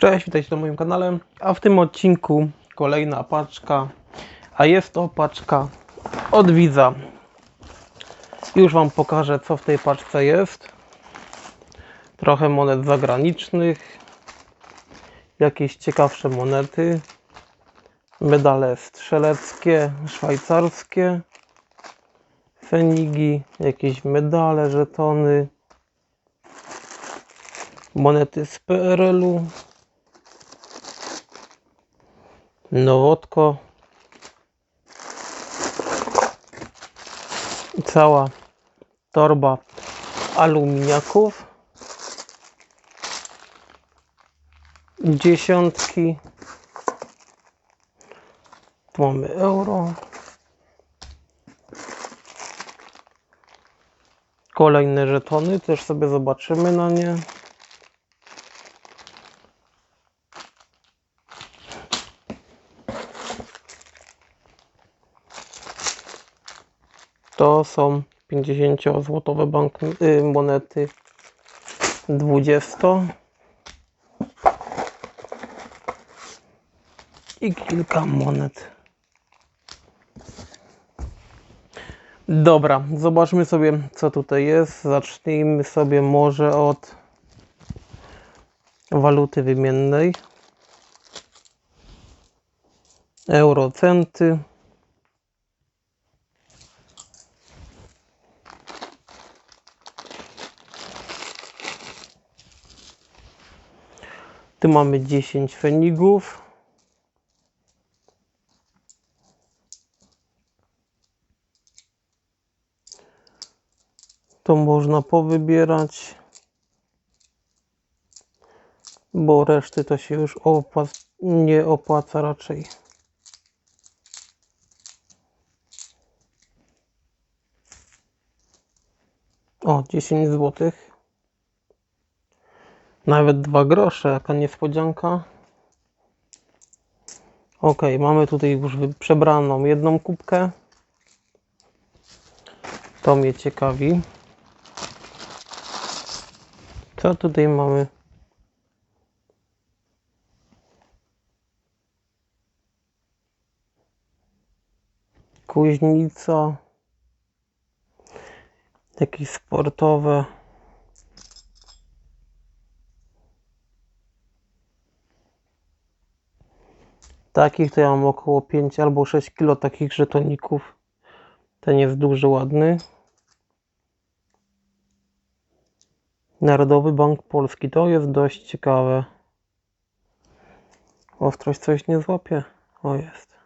Cześć, witajcie na moim kanale. A w tym odcinku kolejna paczka, a jest to paczka od widza. Już Wam pokażę, co w tej paczce jest. Trochę monet zagranicznych, jakieś ciekawsze monety, medale strzeleckie, szwajcarskie, fenigi, jakieś medale, żetony, monety z PRL-u, Nowotko. Cała torba aluminiaków. Dziesiątki. Tu mamy euro. Kolejne żetony, też sobie zobaczymy na nie. To są 50-złotowe bank, y, monety 20 i kilka monet. Dobra, zobaczmy sobie co tutaj jest. Zacznijmy sobie może od waluty wymiennej. Eurocenty. Tu mamy 10 fenigów. To można powybierać, bo reszty to się już nie opłaca raczej. O, 10 złotych. Nawet dwa grosze, jaka niespodzianka. Ok, mamy tutaj już przebraną jedną kubkę. To mnie ciekawi. Co tutaj mamy? Kuźnica. Jakieś sportowe. Takich to ja mam około 5 albo 6 kg takich żetoników. Ten jest duży, ładny. Narodowy Bank Polski. To jest dość ciekawe. Ostrość coś nie złapie. O jest.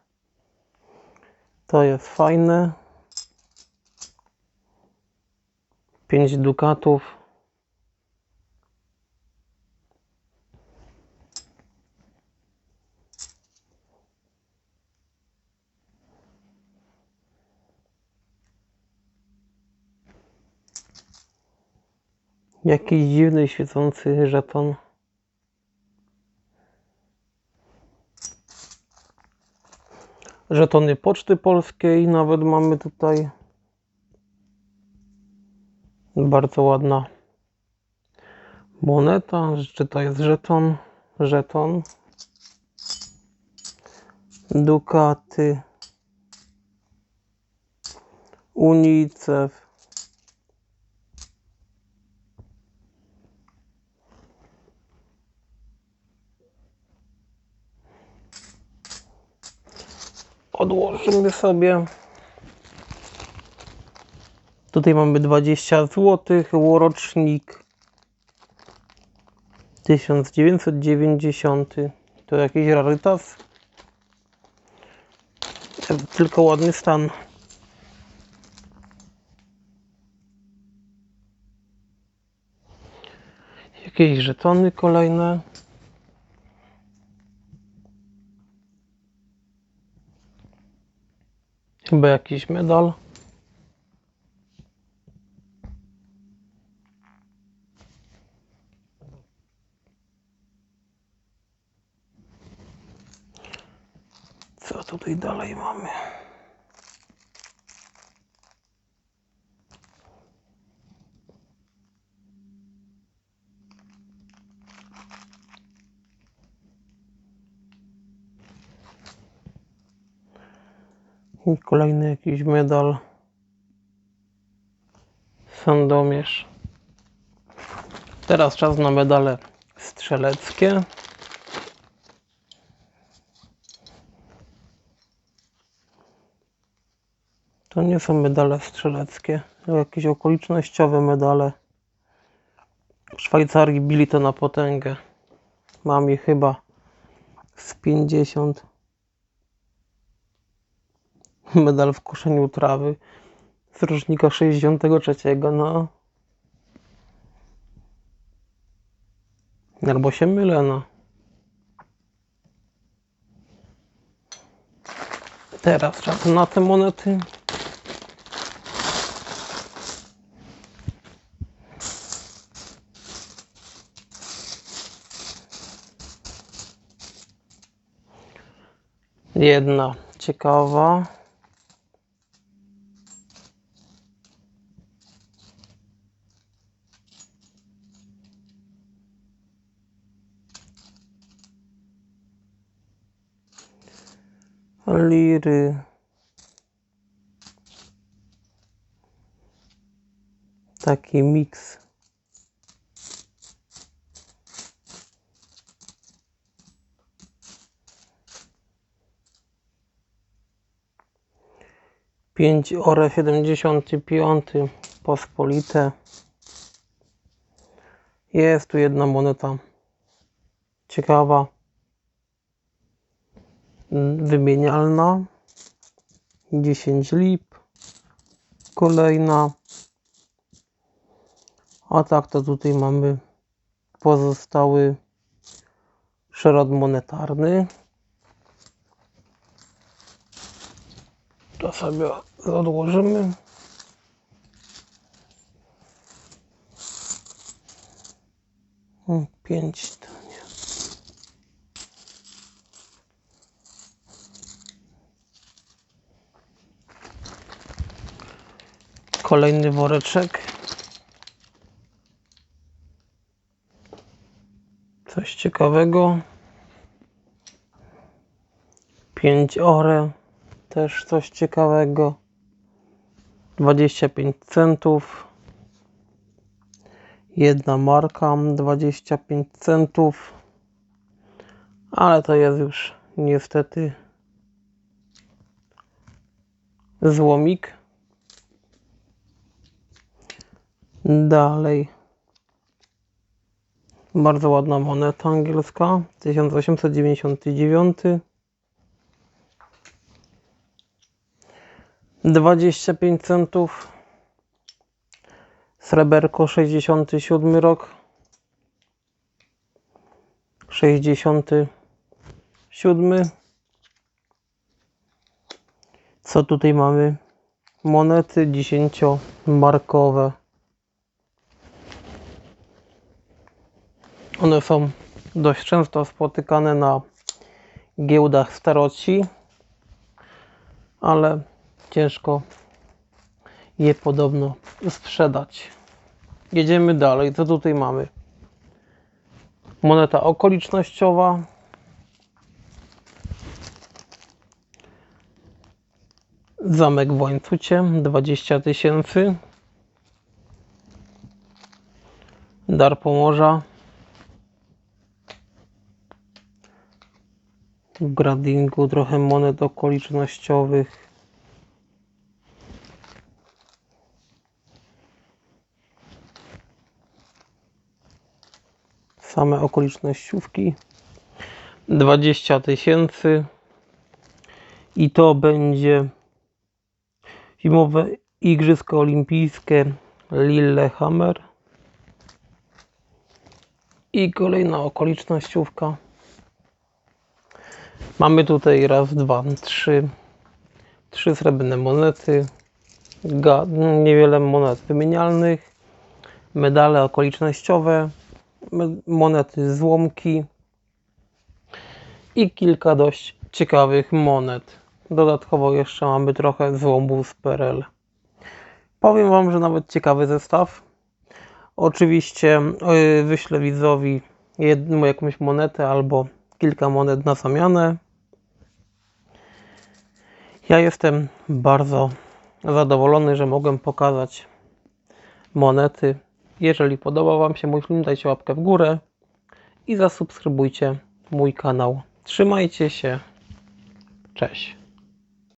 To jest fajne. 5 dukatów. Jakiś dziwny świecący żeton. Żetony Poczty Polskiej nawet mamy tutaj. Bardzo ładna moneta. Czy to jest żeton? Żeton. Dukaty. UNICEF. Odłożymy sobie. Tutaj mamy 20 zł, łorocznik 1990. To jakiś rarytas. Tylko ładny stan. Jakieś żetony kolejne. Chyba jakiś medal. Co tutaj dalej mamy? I kolejny jakiś medal. Sandomierz. Teraz czas na medale strzeleckie. To nie są medale strzeleckie, jakieś okolicznościowe medale. W Szwajcarii bili to na potęgę. Mam je chyba z 50. Medal w koszeniu trawy z rocznika 63. No. Albo się mylę, no. Teraz czas na te monety. Jedna ciekawa. Liry. Taki miks. Pięć ore siedemdziesiąty piąty pospolite. Jest tu jedna moneta ciekawa wymienialna. 10 lip. Kolejna. A tak to tutaj mamy pozostały szereg monetarny. To sobie odłożymy. Pięć Kolejny woreczek. Coś ciekawego. 5 ore. Też coś ciekawego. 25 centów. Jedna marka 25 centów. Ale to jest już niestety złomik. Dalej. Bardzo ładna moneta angielska. 1899. 25 centów. Sreberko 67 rok. 67. Co tutaj mamy? Monety 10 markowe. One są dość często spotykane na giełdach staroci, ale ciężko je podobno sprzedać. Jedziemy dalej. Co tutaj mamy? Moneta okolicznościowa. Zamek w łańcucie 20 tysięcy. Dar Pomorza gradingu trochę monet okolicznościowych. Same okolicznościówki. 20 tysięcy. I to będzie zimowe Igrzyska Olimpijskie Lillehammer. I kolejna okolicznościówka. Mamy tutaj raz, dwa, trzy, trzy srebrne monety, niewiele monet wymienialnych, medale okolicznościowe, monety złomki i kilka dość ciekawych monet. Dodatkowo jeszcze mamy trochę złomów z PRL. Powiem Wam, że nawet ciekawy zestaw. Oczywiście yy, wyślę widzowi jedną jakąś monetę albo kilka monet na zamianę. Ja jestem bardzo zadowolony, że mogłem pokazać monety. Jeżeli podobał Wam się mój film, dajcie łapkę w górę i zasubskrybujcie mój kanał. Trzymajcie się. Cześć.